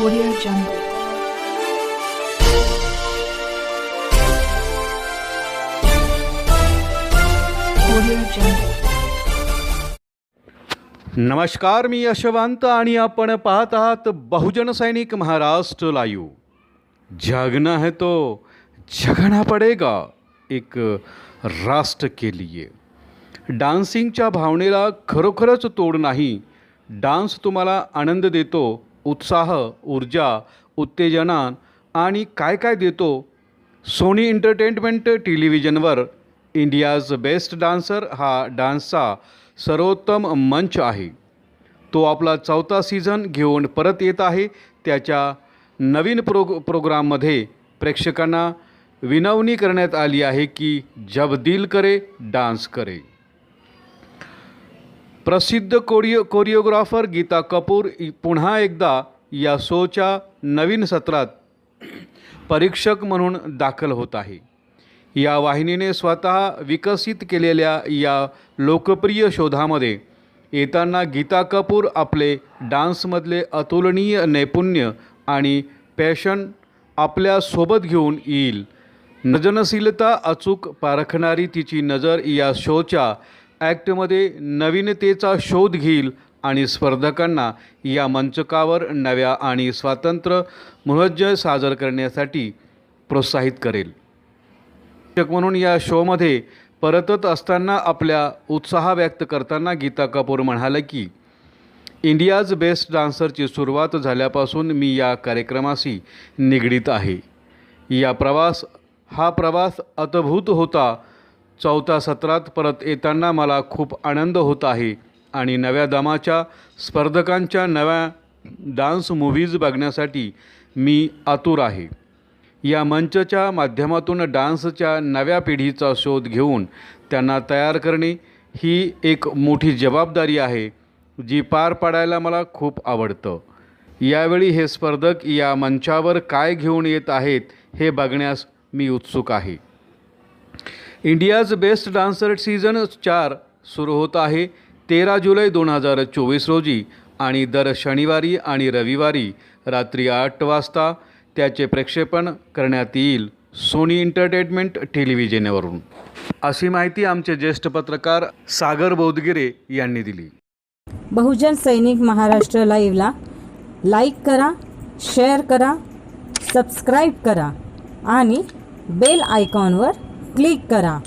Audio Jungle. नमस्कार मी यशवंत आणि आपण पाहत आहात बहुजन सैनिक महाराष्ट्र लाईव्ह. जगना है तो जगना पडेगा एक राष्ट्र के लिए. डान्सिंगच्या भावनेला खरोखरच तोड नाही. डान्स तुम्हाला आनंद देतो उत्साह ऊर्जा उत्तेजना आणि काय काय देतो? सोनी एंटरटेनमेंट टेलिव्हिजनवर इंडियाज बेस्ट डान्सर हा डान्सचा सर्वोत्तम मंच आहे. तो आपला चौथा सीझन घेऊन परत येत आहे. त्याच्या नवीन प्रोग प्रोग्राममध्ये प्रेक्षकांना विनवणी करण्यात आली आहे की जब दिल करे डान्स करे. प्रसिद्ध कोरिओ कोरिओग्राफर गीता कपूर पुन्हा एकदा या शोच्या नवीन सत्रात परीक्षक म्हणून दाखल होत आहे. या वाहिनीने स्वतः विकसित केलेल्या या लोकप्रिय शोधामध्ये येताना गीता कपूर आपले डान्समधले अतुलनीय नैपुण्य आणि पॅशन आपल्यासोबत घेऊन येईल. नजनशीलता अचूक पारखणारी तिची नजर या शोच्या ॲक्टमध्ये नवीनतेचा शोध घेईल आणि स्पर्धकांना या मंचकावर नव्या आणि स्वातंत्र्य मनोज्जय सादर करण्यासाठी प्रोत्साहित करेल. म्हणून या शोमध्ये परतत असताना आपल्या उत्साह व्यक्त करताना गीता कपूर म्हणाल्या की इंडियाज बेस्ट डान्सरची सुरुवात झाल्यापासून मी या कार्यक्रमाशी निगडीत आहे. या प्रवास हा प्रवास अद्भुत होता चौथ्या सत्रात परत येताना मला खूप आनंद होत आहे आणि नव्या दमाच्या स्पर्धकांच्या नव्या डान्स मूव्हीज बघण्यासाठी मी आतुर आहे. या मंचच्या माध्यमातून डान्सच्या नव्या पिढीचा शोध घेऊन त्यांना तयार करणे ही एक मोठी जबाबदारी आहे जी पार पाडायला मला खूप आवडतं. यावेळी हे स्पर्धक या मंचावर काय घेऊन येत आहेत हे बघण्यास मी उत्सुक आहे. इंडियाज बेस्ट डान्सर सीझन चार सुरू होत आहे. तेरा जुलै दोन हजार चोवीस रोजी आणि दर शनिवारी आणि रविवारी रात्री आठ वाजता त्याचे प्रक्षेपण करण्यात येईल सोनी एंटरटेनमेंट टेलिव्हिजनवरून. अशी माहिती आमचे ज्येष्ठ पत्रकार सागर बोधगिरे यांनी दिली. बहुजन सैनिक महाराष्ट्र लाईव्हला लाईक करा शेअर करा सबस्क्राईब करा आणि बेल आयकॉनवर क्लिक करा.